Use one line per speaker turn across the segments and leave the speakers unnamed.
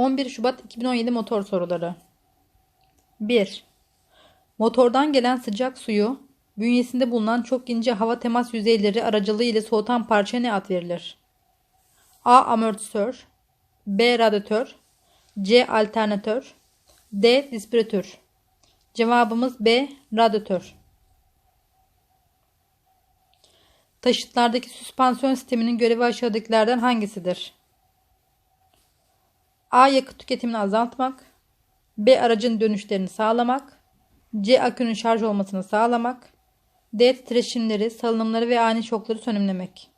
11 Şubat 2017 motor soruları. 1. Motordan gelen sıcak suyu bünyesinde bulunan çok ince hava temas yüzeyleri aracılığı ile soğutan parçaya ne ad verilir? A. Amortisör B. Radyatör C. Alternatör D. Dispiratör Cevabımız B. Radyatör. Taşıtlardaki süspansiyon sisteminin görevi aşağıdakilerden hangisidir? A. Yakıt tüketimini azaltmak. B. Aracın dönüşlerini sağlamak. C. Akünün şarj olmasını sağlamak. D. Titreşimleri, salınımları ve ani şokları sönümlemek.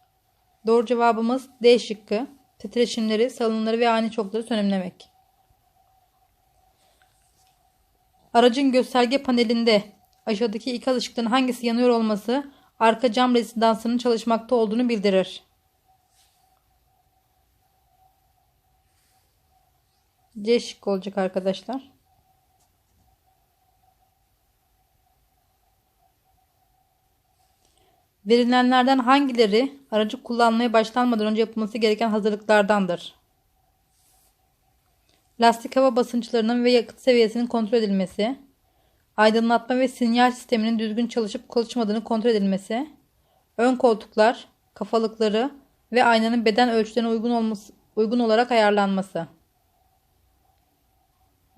Doğru cevabımız D şıkkı. Titreşimleri, salınımları ve ani şokları sönümlemek. Aracın gösterge panelinde aşağıdaki ikaz ışıkların hangisi yanıyor olması arka cam rezidansının çalışmakta olduğunu bildirir. C şıkkı olacak arkadaşlar. Verilenlerden hangileri aracı kullanmaya başlanmadan önce yapılması gereken hazırlıklardandır? Lastik hava basınçlarının ve yakıt seviyesinin kontrol edilmesi, aydınlatma ve sinyal sisteminin düzgün çalışıp çalışmadığını kontrol edilmesi, ön koltuklar, kafalıkları ve aynanın beden ölçülerine uygun, olması, uygun olarak ayarlanması.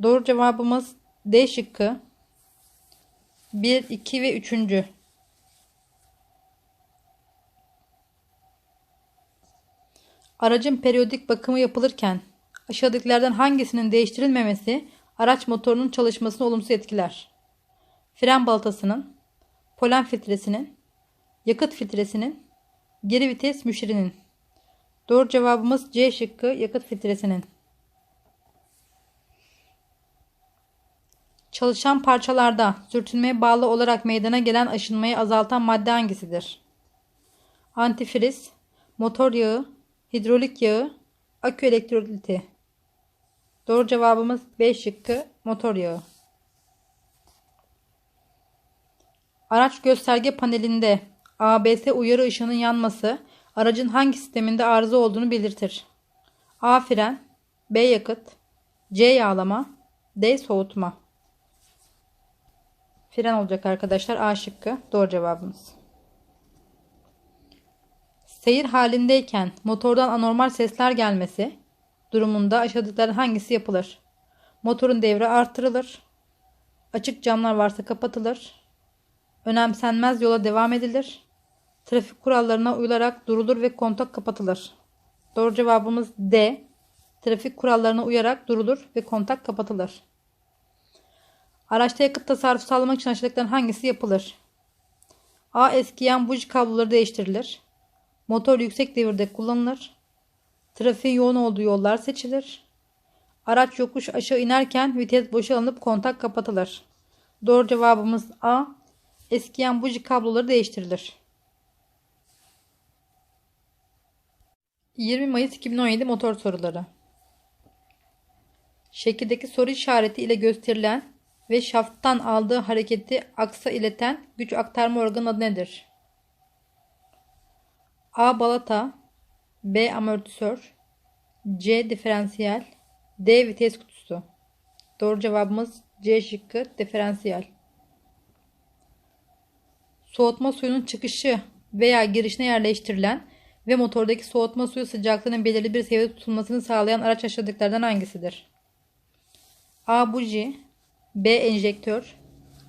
Doğru cevabımız D şıkkı. 1, 2 ve 3. Aracın periyodik bakımı yapılırken aşağıdakilerden hangisinin değiştirilmemesi araç motorunun çalışmasını olumsuz etkiler? Fren balatasının, polen filtresinin, yakıt filtresinin, geri vites müşirinin. Doğru cevabımız C şıkkı yakıt filtresinin. Çalışan parçalarda sürtünmeye bağlı olarak meydana gelen aşınmayı azaltan madde hangisidir? Antifriz, motor yağı, hidrolik yağı, akü elektroliti. Doğru cevabımız B şıkkı motor yağı. Araç gösterge panelinde ABS uyarı ışığının yanması aracın hangi sisteminde arıza olduğunu belirtir. A fren, B yakıt, C yağlama, D soğutma. Fren olacak arkadaşlar. A şıkkı. Doğru cevabımız. Seyir halindeyken motordan anormal sesler gelmesi durumunda aşağıdakilerden hangisi yapılır? Motorun devre artırılır. Açık camlar varsa kapatılır. Önemsenmez yola devam edilir. Trafik kurallarına uyularak durulur ve kontak kapatılır. Doğru cevabımız D. Trafik kurallarına uyarak durulur ve kontak kapatılır. Araçta yakıt tasarrufu sağlamak için aşağıdakilerden hangisi yapılır? A. Eskiyen buji kabloları değiştirilir. Motor yüksek devirde kullanılır. Trafiğin yoğun olduğu yollar seçilir. Araç yokuş aşağı inerken vites boşa alınıp kontak kapatılır. Doğru cevabımız A. Eskiyen buji kabloları değiştirilir. 20 Mayıs 2017 motor soruları. Şekildeki soru işareti ile gösterilen ve şafttan aldığı hareketi aksa ileten güç aktarma organı adı nedir? A. Balata B. Amortisör C. Diferansiyel D. Vites kutusu Doğru cevabımız C şıkkı diferansiyel. Soğutma suyunun çıkışı veya girişine yerleştirilen ve motordaki soğutma suyu sıcaklığının belirli bir seviyede tutulmasını sağlayan araç aşağıdakilerden hangisidir? A. Buji B. Enjektör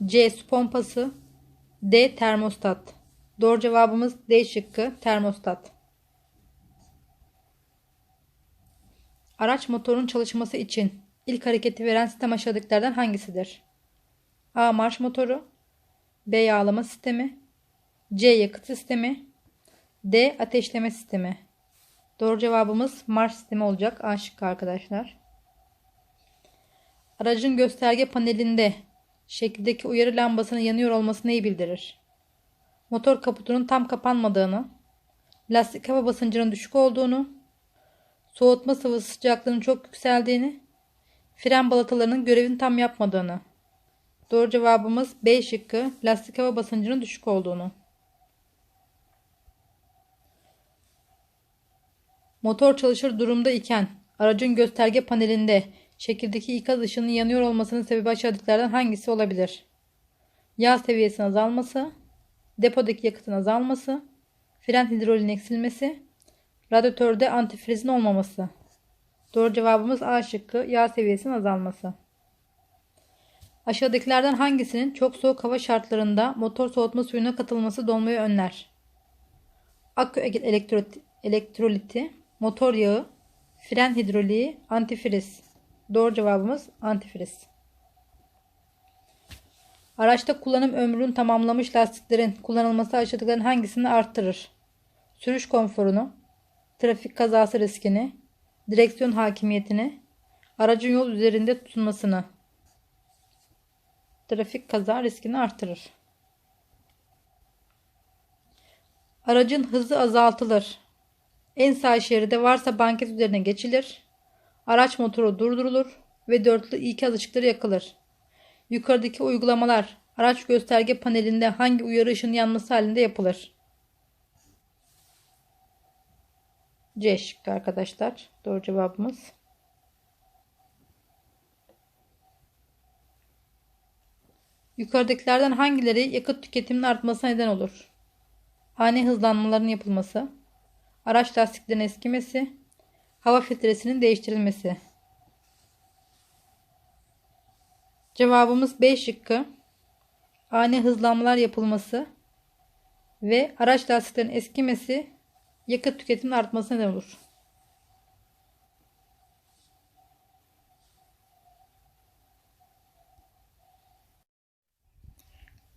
C. Su pompası D. Termostat Doğru cevabımız D şıkkı termostat. Araç motorun çalışması için ilk hareketi veren sistem aşağıdakilerden hangisidir? A. Marş motoru B. Yağlama sistemi C. Yakıt sistemi D. Ateşleme sistemi Doğru cevabımız marş sistemi olacak. A şıkkı arkadaşlar. Aracın gösterge panelinde şekildeki uyarı lambasının yanıyor olması neyi bildirir? Motor kaputunun tam kapanmadığını, lastik hava basıncının düşük olduğunu, soğutma sıvısı sıcaklığının çok yükseldiğini, fren balatalarının görevini tam yapmadığını. Doğru cevabımız B şıkkı lastik hava basıncının düşük olduğunu. Motor çalışır durumda iken Aracın gösterge panelinde şekildeki ikaz ışığının yanıyor olmasının sebebi aşağıdakilerden hangisi olabilir? Yağ seviyesinin azalması, depodaki yakıtın azalması, fren hidrolin eksilmesi, radyatörde antifrizin olmaması. Doğru cevabımız A şıkkı yağ seviyesinin azalması. Aşağıdakilerden hangisinin çok soğuk hava şartlarında motor soğutma suyuna katılması donmayı önler? Akü elektrolit, elektroliti, motor yağı, fren hidroliği, antifriz. Doğru cevabımız antifriz. Araçta kullanım ömrünü tamamlamış lastiklerin kullanılması aşağıdakilerin hangisini arttırır? Sürüş konforunu, trafik kazası riskini, direksiyon hakimiyetini, aracın yol üzerinde tutunmasını. Trafik kaza riskini artırır. Aracın hızı azaltılır. En sağ şeride varsa banket üzerine geçilir. Araç motoru durdurulur ve dörtlü ikaz ışıkları yakılır. Yukarıdaki uygulamalar araç gösterge panelinde hangi uyarı ışığının yanması halinde yapılır? C şıkkı arkadaşlar. Doğru cevabımız. Yukarıdakilerden hangileri yakıt tüketiminin artmasına neden olur? Ani hızlanmaların yapılması, araç lastiklerinin eskimesi, hava filtresinin değiştirilmesi. Cevabımız B şıkkı. Ani hızlanmalar yapılması ve araç lastiklerinin eskimesi yakıt tüketiminin artmasına neden olur.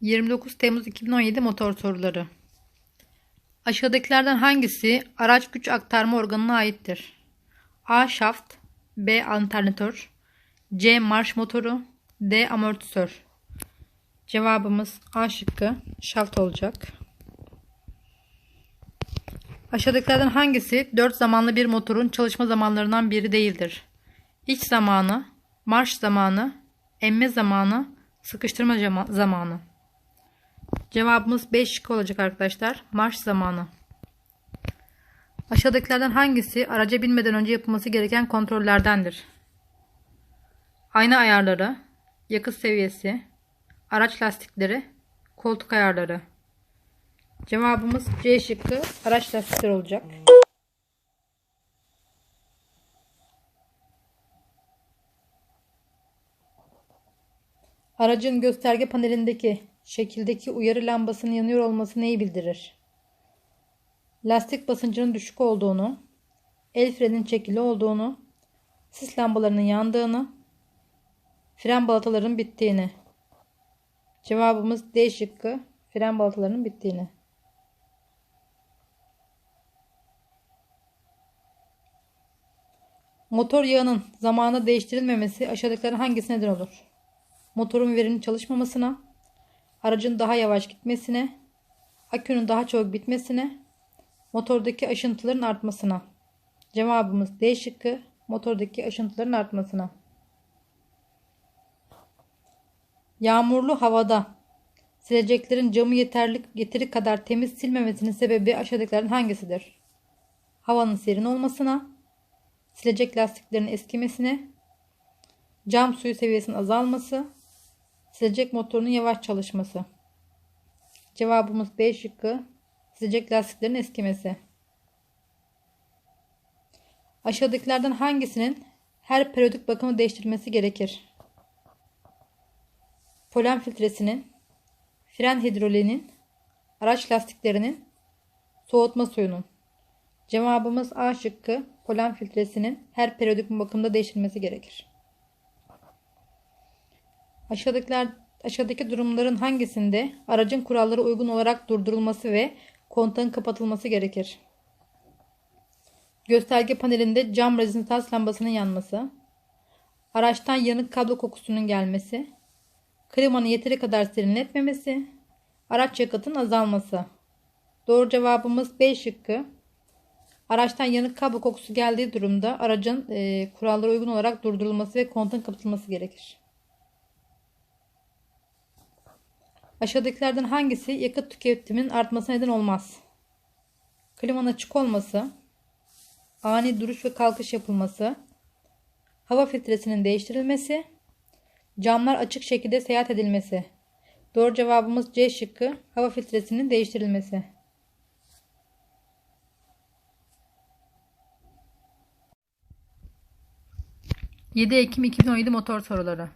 ...29 Temmuz 2017 motor soruları. Aşağıdakilerden hangisi araç güç aktarma organına aittir? A. Şaft B. Alternatör C. Marş motoru D. Amortisör Cevabımız A şıkkı şaft olacak. Aşağıdakilerden hangisi 4 zamanlı bir motorun çalışma zamanlarından biri değildir? İç zamanı, marş zamanı, emme zamanı, sıkıştırma zamanı. Cevabımız 5 şık olacak arkadaşlar. Marş zamanı. Aşağıdakilerden hangisi araca binmeden önce yapılması gereken kontrollerdendir? Ayna ayarları, yakıt seviyesi, araç lastikleri, koltuk ayarları. Cevabımız C şıkkı araç lastikleri olacak. Aracın gösterge panelindeki şekildeki uyarı lambasının yanıyor olması neyi bildirir? Lastik basıncının düşük olduğunu, el frenin çekili olduğunu, sis lambalarının yandığını, fren balatalarının bittiğini. Cevabımız D şıkkı fren balatalarının bittiğini. Motor yağının zamanında değiştirilmemesi aşağıdakilerin hangisine neden olur? Motorun verimli çalışmamasına, aracın daha yavaş gitmesine, akünün daha çabuk bitmesine, motordaki aşıntıların artmasına. Cevabımız D şıkkı motordaki aşıntıların artmasına. Yağmurlu havada sileceklerin camı yeterli yeteri kadar temiz silmemesinin sebebi aşağıdakilerin hangisidir? Havanın serin olmasına, silecek lastiklerin eskimesine, cam suyu seviyesinin azalması, silecek motorunun yavaş çalışması. Cevabımız B şıkkı silecek lastiklerin eskimesi. Aşağıdakilerden hangisinin her periyodik bakımı değiştirilmesi gerekir? Polen filtresinin, fren hidroliğinin, araç lastiklerinin, soğutma suyunun. Cevabımız A şıkkı polen filtresinin her periyodik bakımda değiştirilmesi gerekir. Aşağıdakiler aşağıdaki durumların hangisinde aracın kurallara uygun olarak durdurulması ve kontağın kapatılması gerekir? Gösterge panelinde cam rezistans lambasının yanması, araçtan yanık kablo kokusunun gelmesi, klimanın yeteri kadar serinletmemesi, araç yakıtın azalması. Doğru cevabımız B şıkkı. Araçtan yanık kablo kokusu geldiği durumda aracın e, kurallara uygun olarak durdurulması ve kontağın kapatılması gerekir. Aşağıdakilerden hangisi yakıt tüketiminin artmasına neden olmaz? Klimanın açık olması, ani duruş ve kalkış yapılması, hava filtresinin değiştirilmesi, camlar açık şekilde seyahat edilmesi. Doğru cevabımız C şıkkı hava filtresinin değiştirilmesi. ...7 Ekim 2017 motor soruları.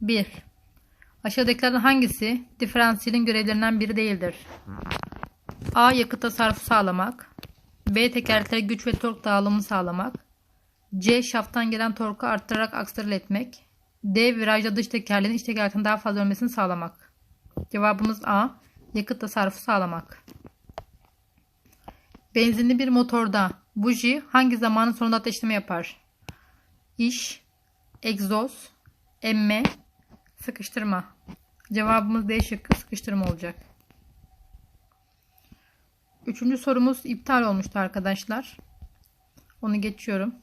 1. Aşağıdakilerden hangisi diferansiyelin görevlerinden biri değildir? A. Yakıt tasarrufu sağlamak. B. Tekerleklere güç ve tork dağılımını sağlamak. C. Şafttan gelen torku arttırarak aktarıl etmek. D. Virajda dış tekerleğin iç tekerlekten daha fazla ölmesini sağlamak. Cevabımız A. Yakıt tasarrufu sağlamak. Benzinli bir motorda buji hangi zamanın sonunda ateşleme yapar? İş, egzoz, emme, sıkıştırma. Cevabımız D şıkkı sıkıştırma olacak. Üçüncü sorumuz iptal olmuştu arkadaşlar. Onu geçiyorum.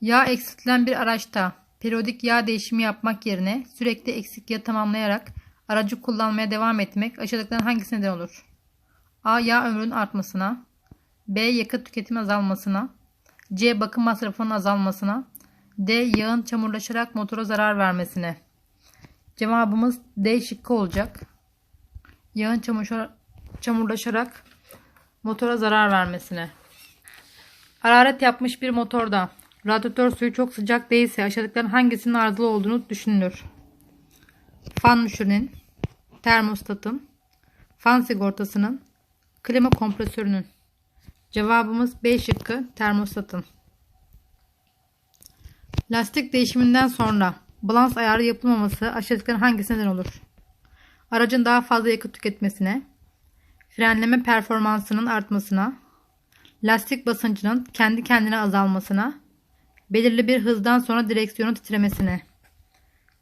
Yağ eksiltilen bir araçta periyodik yağ değişimi yapmak yerine sürekli eksik yağ tamamlayarak aracı kullanmaya devam etmek aşağıdakilerden hangisi neden olur? A. Yağ ömrünün artmasına B. Yakıt tüketimi azalmasına C. Bakım masrafının azalmasına D. Yağın çamurlaşarak motora zarar vermesine. Cevabımız D şıkkı olacak. Yağın çamurlaşarak motora zarar vermesine. Hararet yapmış bir motorda radyatör suyu çok sıcak değilse aşağıdakilerin hangisinin arızalı olduğunu düşünülür. Fan müşürünün, termostatın, fan sigortasının, klima kompresörünün. Cevabımız B şıkkı termostatın. Lastik değişiminden sonra balans ayarı yapılmaması aşağıdakilerin hangisi neden olur? Aracın daha fazla yakıt tüketmesine, frenleme performansının artmasına, lastik basıncının kendi kendine azalmasına, belirli bir hızdan sonra direksiyonu titremesine.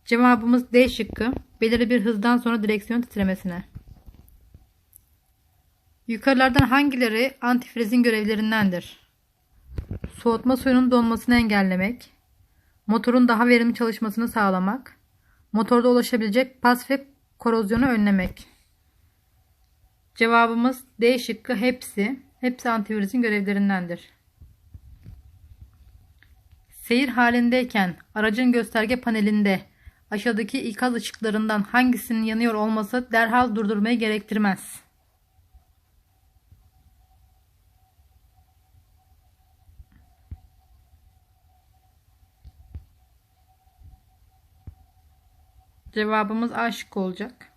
Cevabımız D şıkkı. Belirli bir hızdan sonra direksiyon titremesine. Yukarılardan hangileri antifrizin görevlerindendir? Soğutma suyunun donmasını engellemek, motorun daha verimli çalışmasını sağlamak, motorda ulaşabilecek pas ve korozyonu önlemek. Cevabımız D şıkkı hepsi. Hepsi antifrizin görevlerindendir. Seyir halindeyken aracın gösterge panelinde aşağıdaki ikaz ışıklarından hangisinin yanıyor olması derhal durdurmayı gerektirmez. Cevabımız A şıkkı olacak.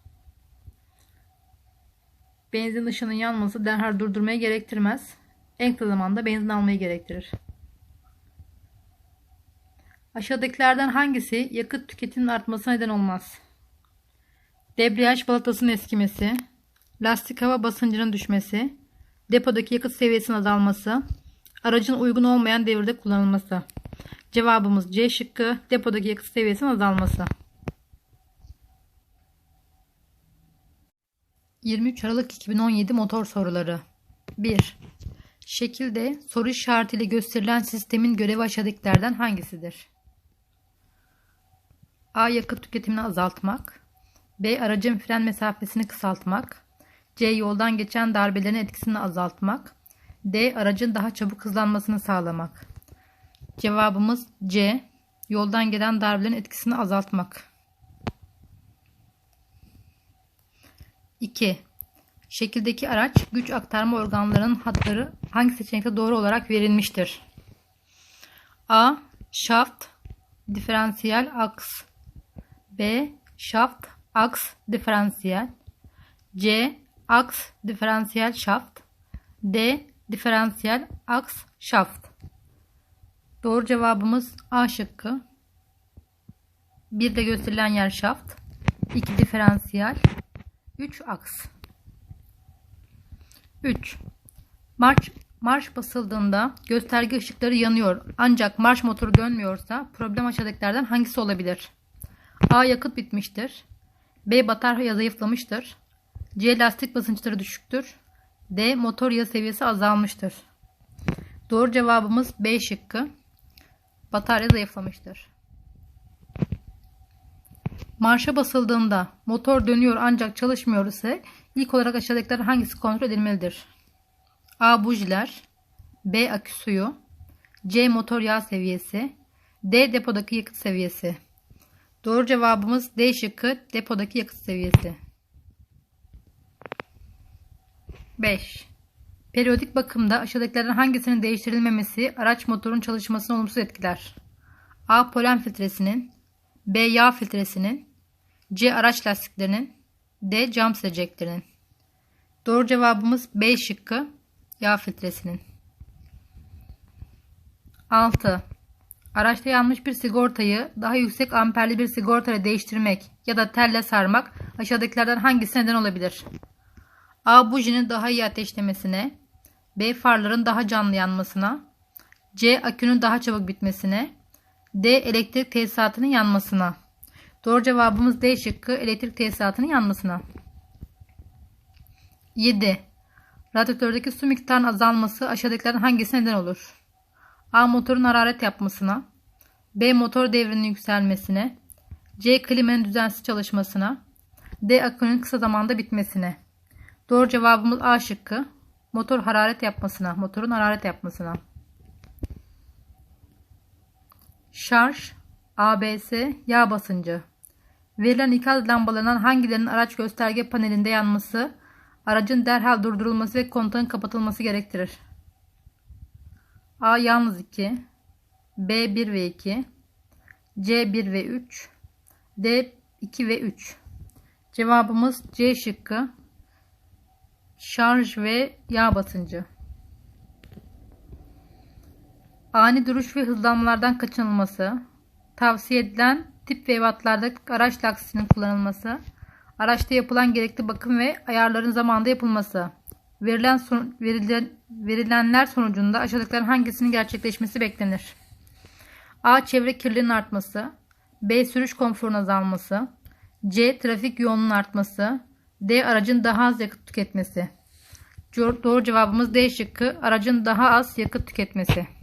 Benzin ışığının yanması derhal durdurmayı gerektirmez. En kısa zamanda benzin almayı gerektirir. Aşağıdakilerden hangisi yakıt tüketiminin artmasına neden olmaz? Debriyaj balatasının eskimesi, lastik hava basıncının düşmesi, depodaki yakıt seviyesinin azalması, aracın uygun olmayan devirde kullanılması. Cevabımız C şıkkı depodaki yakıt seviyesinin azalması. 23 Aralık 2017 motor soruları 1. Şekilde soru işaretiyle gösterilen sistemin görevi aşağıdakilerden hangisidir? A. Yakıt tüketimini azaltmak. B. Aracın fren mesafesini kısaltmak. C. Yoldan geçen darbelerin etkisini azaltmak. D. Aracın daha çabuk hızlanmasını sağlamak. Cevabımız C. Yoldan gelen darbelerin etkisini azaltmak. 2. Şekildeki araç güç aktarma organlarının hatları hangi seçenekte doğru olarak verilmiştir? A. Shaft diferansiyel aks B. Shaft aks diferansiyel C. Aks diferansiyel shaft D. Diferansiyel aks shaft Doğru cevabımız A şıkkı. Bir de gösterilen yer shaft. 2 diferansiyel. 3 aks. 3. Marş, marş basıldığında gösterge ışıkları yanıyor ancak marş motoru dönmüyorsa problem aşağıdakilerden hangisi olabilir? A. Yakıt bitmiştir. B. Batarya zayıflamıştır. C. Lastik basınçları düşüktür. D. Motor yağ seviyesi azalmıştır. Doğru cevabımız B şıkkı. Batarya zayıflamıştır. Marşa basıldığında motor dönüyor ancak çalışmıyor ise ilk olarak aşağıdakiler hangisi kontrol edilmelidir? A. Bujiler B. Akü suyu C. Motor yağ seviyesi. D. Depodaki yakıt seviyesi. Doğru cevabımız D şıkkı depodaki yakıt seviyesi. 5. Periyodik bakımda aşağıdakilerden hangisinin değiştirilmemesi araç motorun çalışmasını olumsuz etkiler? A. Polen filtresinin B. Yağ filtresinin C. Araç lastiklerinin D. Cam sileceklerinin Doğru cevabımız B şıkkı yağ filtresinin. 6. Araçta yanmış bir sigortayı daha yüksek amperli bir sigortayla değiştirmek ya da telle sarmak aşağıdakilerden hangisi neden olabilir? A. Bujinin daha iyi ateşlemesine B. Farların daha canlı yanmasına C. Akünün daha çabuk bitmesine D. Elektrik tesisatının yanmasına Doğru cevabımız D şıkkı elektrik tesisatının yanmasına. 7. Radyatördeki su miktarının azalması aşağıdakilerden hangisi neden olur? A. Motorun hararet yapmasına B. Motor devrinin yükselmesine C. Klimanın düzensiz çalışmasına D. Akünün kısa zamanda bitmesine Doğru cevabımız A şıkkı. Motor hararet yapmasına, motorun hararet yapmasına. Şarj, ABS, yağ basıncı. Verilen ikaz lambalarından hangilerinin araç gösterge panelinde yanması, aracın derhal durdurulması ve kontağın kapatılması gerektirir? A yalnız 2, B 1 ve 2, C 1 ve 3, D 2 ve 3. Cevabımız C şıkkı. Şarj ve yağ basıncı. Ani duruş ve hızlanmalardan kaçınılması. Tavsiye edilen tip ve ebatlarda araç laksisinin kullanılması. Araçta yapılan gerekli bakım ve ayarların zamanında yapılması. Verilen son, verilen, verilenler sonucunda aşağıdakilerin hangisinin gerçekleşmesi beklenir? A. Çevre kirliliğinin artması. B. Sürüş konforunun azalması. C. Trafik yoğunluğunun artması. D. Aracın daha az yakıt tüketmesi. Doğru cevabımız D şıkkı. Aracın daha az yakıt tüketmesi.